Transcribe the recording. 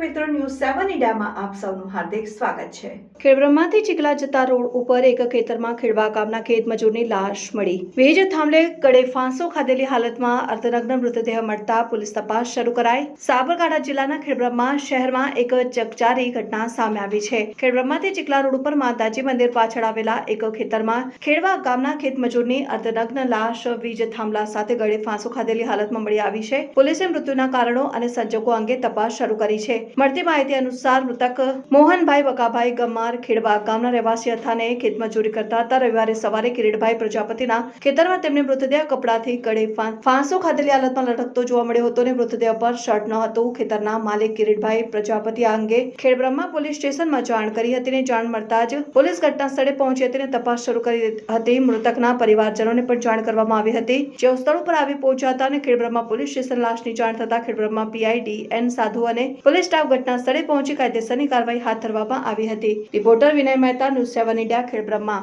મીડિયામાં આપ સૌનું હાર્દિક સ્વાગત છે. ખેડબ્રહ્માથી ચીકલા જતા રોડ ઉપર એક ખેતરમાં ખેડવા ગામના ખેત મજૂરની લાશ મળી. વીજ થાંભલે કડે ફાંસો ખાધેલી હાલતમાં અર્ધનગ્ન મૃતદેહ મળતા પોલીસ તપાસ શરૂ કરાઈ. સાબરકાંઠા જિલ્લાના ખેડબ્રહ્મા શહેરમાં એક ચકચારી ઘટના સામે આવી છે. ખેડબ્રહ્માથી ચીકલા રોડ ઉપર માતાજી મંદિર પાછળ આવેલા એક ખેતરમાં ખેડવા ગામના ખેત મજૂરની અર્ધનગ્ન લાશ વીજ થાંભલા સાથે ગળે ફાંસો ખાધેલી હાલતમાં મળી આવી છે. પોલીસે મૃત્યુના કારણો અને સંજોગો અંગે તપાસ શરૂ કરી છે. મળતી માહિતી અનુસાર મૃતક મોહનભાઈ બકાભાઈ ગમાર ખેડવા ગામના રહેવાસી હતા ને ખેતમજૂરી કરતા હતા. રવિવારે સવારે કિરીટભાઈ પ્રજાપતિના ખેતરમાં તેમને મૃતદેહ કપડાથી ગળે ફાંસો ખાધેલી હાલતમાં લટકતો જોવા મળ્યો હતો ને મૃતદેહ પર શર્ટ ન હતું. ખેતરના માલિક કિરીટભાઈ પ્રજાપતિ આ અંગે ખેડબ્રહ્મા પોલીસ સ્ટેશનમાં જાણ કરી હતી અને જાણ મળતા જ પોલીસ ઘટના સ્થળે પહોંચી હતી અને તપાસ શરૂ કરી હતી. મૃતકના પરિવારજનોને પણ જાણ કરવામાં આવી હતી. જેઓ સ્થળ ઉપર આવી પહોંચ્યા હતા અને ખેડબ્રહ્મા પોલીસ સ્ટેશન લાશની જાણ થતા ખેડબ્રહ્મા પીઆઈડી એન સાધુ અને પોલીસ સ્ટાફ ઘટના સ્થળે પહોંચી કાયદેસરની કાર્યવાહી હાથ ધરવામાં આવી હતી. Reporter Vinay Mehta, news seven India Khedbrahma